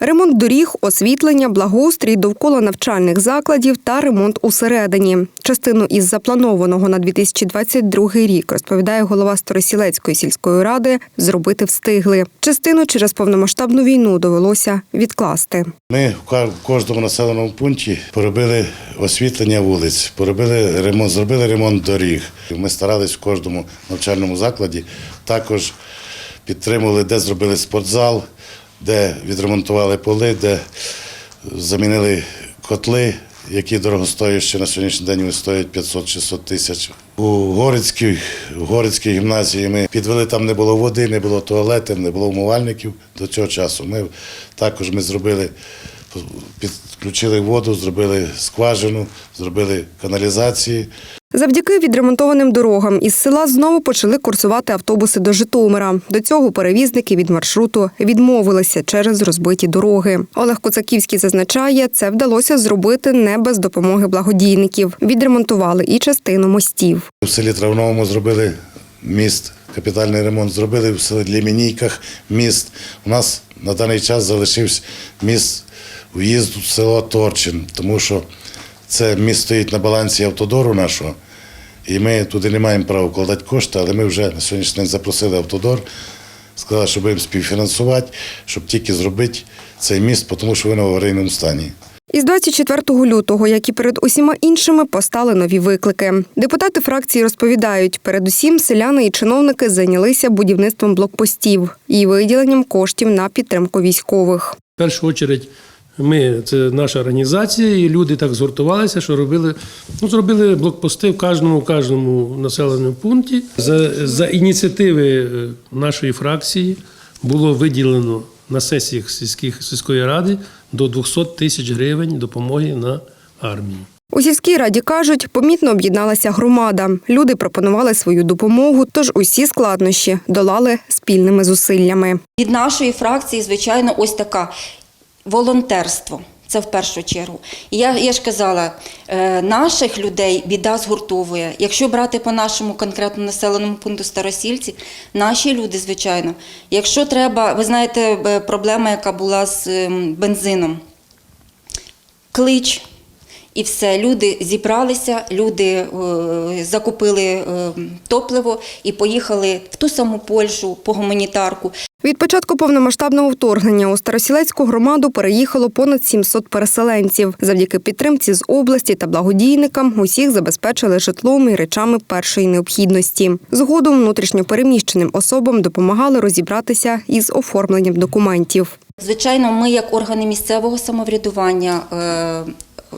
Ремонт доріг, освітлення, благоустрій довкола навчальних закладів та ремонт усередині. Частину із запланованого на 2022 рік, розповідає голова Старосілецької сільської ради, зробити встигли. Частину через повномасштабну війну довелося відкласти. Ми в кожному населеному пункті поробили освітлення вулиць, поробили ремонт, зробили ремонт доріг. Ми старались в кожному навчальному закладі. Також підтримували, де зробили спортзал, де відремонтували поли, де замінили котли, які дорогостоящі на сьогоднішній день стоять 500-600 тисяч. У Горицькій, в Горицькій гімназії ми підвели, там не було води, не було туалетів, не було умивальників до цього часу. Ми також ми зробили, підключили воду, зробили скважину, зробили каналізації. Завдяки відремонтованим дорогам із села знову почали курсувати автобуси до Житомира. До цього перевізники від маршруту відмовилися через розбиті дороги. Олег Коцаківський зазначає, це вдалося зробити не без допомоги благодійників. Відремонтували і частину мостів. В селі Травновому зробили міст, капітальний ремонт зробили в селі Лімінійках міст. У нас на даний час залишився міст в'їзду в село Торчин, тому що це міст стоїть на балансі автодору нашого. І ми туди не маємо права вкладати кошти, але ми вже на сьогоднішній день запросили автодор, сказали, що будемо співфінансувати, щоб тільки зробити цей міст, тому що він в аварійному стані. Із 24 лютого, як і перед усіма іншими, постали нові виклики. Депутати фракції розповідають, передусім селяни і чиновники зайнялися будівництвом блокпостів і виділенням коштів на підтримку військових. В першу чергу ми це наша організація, і люди так згуртувалися, що робили, ну, зробили блокпости в кожному, в кожному населеному пункті. За, за ініціативи е, нашої фракції було виділено на сесіях сільських сільської ради до 200 тисяч гривень допомоги на армію. У сільській раді кажуть, помітно об'єдналася громада. Люди пропонували свою допомогу, тож усі складнощі долали спільними зусиллями. Від нашої фракції, звичайно, ось така волонтерство. Це в першу чергу. І я, я ж казала, е, наших людей біда згуртовує. Якщо брати по нашому конкретно населеному пункту Старосільці, наші люди, звичайно, якщо треба, ви знаєте, е, проблема, яка була з ем, бензином, клич. І все, люди зібралися, люди е, закупили е, топливо і поїхали в ту саму Польщу по гуманітарку. Від початку повномасштабного вторгнення у Старосілецьку громаду переїхало понад 700 переселенців. Завдяки підтримці з області та благодійникам усіх забезпечили житлом і речами першої необхідності. Згодом внутрішньопереміщеним особам допомагали розібратися із оформленням документів. Звичайно, ми, як органи місцевого самоврядування, е,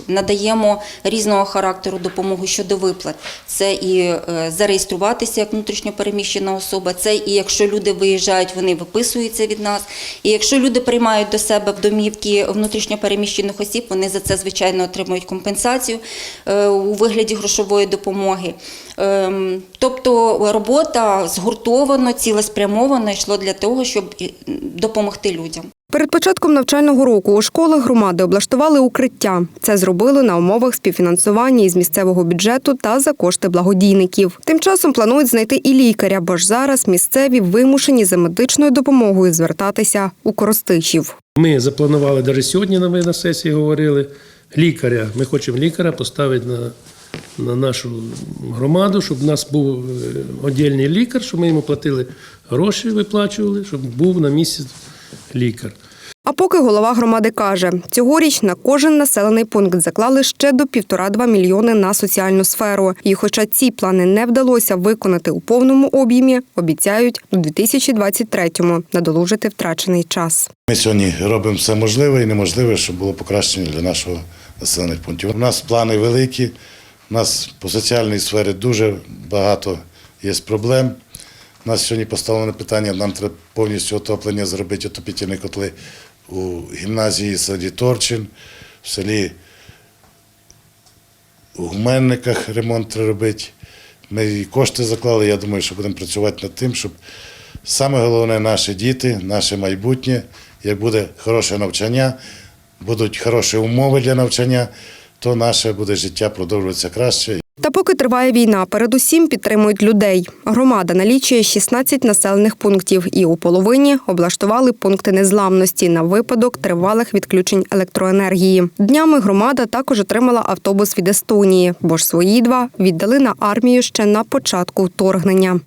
надаємо різного характеру допомогу щодо виплат. Це і е, зареєструватися як внутрішньопереміщена особа, це і якщо люди виїжджають, вони виписуються від нас. І якщо люди приймають до себе в домівки внутрішньопереміщених осіб, вони за це звичайно отримують компенсацію е, у вигляді грошової допомоги. Ем, Тобто робота згуртовано, цілеспрямовано йшло для того, щоб допомогти людям. Перед початком навчального року у школах громади облаштували укриття. Це зробили на умовах співфінансування із місцевого бюджету та за кошти благодійників. Тим часом планують знайти і лікаря, бо ж зараз місцеві вимушені за медичною допомогою звертатися у Коростишів. Ми запланували, навіть сьогодні ми на сесії говорили, лікаря. Ми хочемо лікаря поставити на, на нашу громаду, щоб у нас був е, віддільний лікар, щоб ми йому платили гроші, виплачували, щоб був на місці лікар. А поки голова громади каже, цьогоріч на кожен населений пункт заклали ще до півтора-два мільйони на соціальну сферу. І хоча ці плани не вдалося виконати у повному об'ємі, обіцяють у 2023-му надолужити втрачений час. Ми сьогодні робимо все можливе і неможливе, щоб було покращення для нашого населених пунктів. У нас плани великі, у нас по соціальній сфері дуже багато є проблем. У нас сьогодні поставлене питання, нам треба повністю отоплення зробити, отопітельні котли у гімназії селі Торчин, в селі у Гуменниках ремонт треба робити. Ми і кошти заклали, я думаю, що будемо працювати над тим, щоб саме головне наші діти, наше майбутнє, як буде хороше навчання, будуть хороші умови для навчання, то наше буде життя продовжуватися краще. Та поки триває війна, передусім підтримують людей. Громада налічує 16 населених пунктів і у половині облаштували пункти незламності на випадок тривалих відключень електроенергії. Днями громада також отримала автобус від Естонії, бо ж свої два віддали на армію ще на початку вторгнення.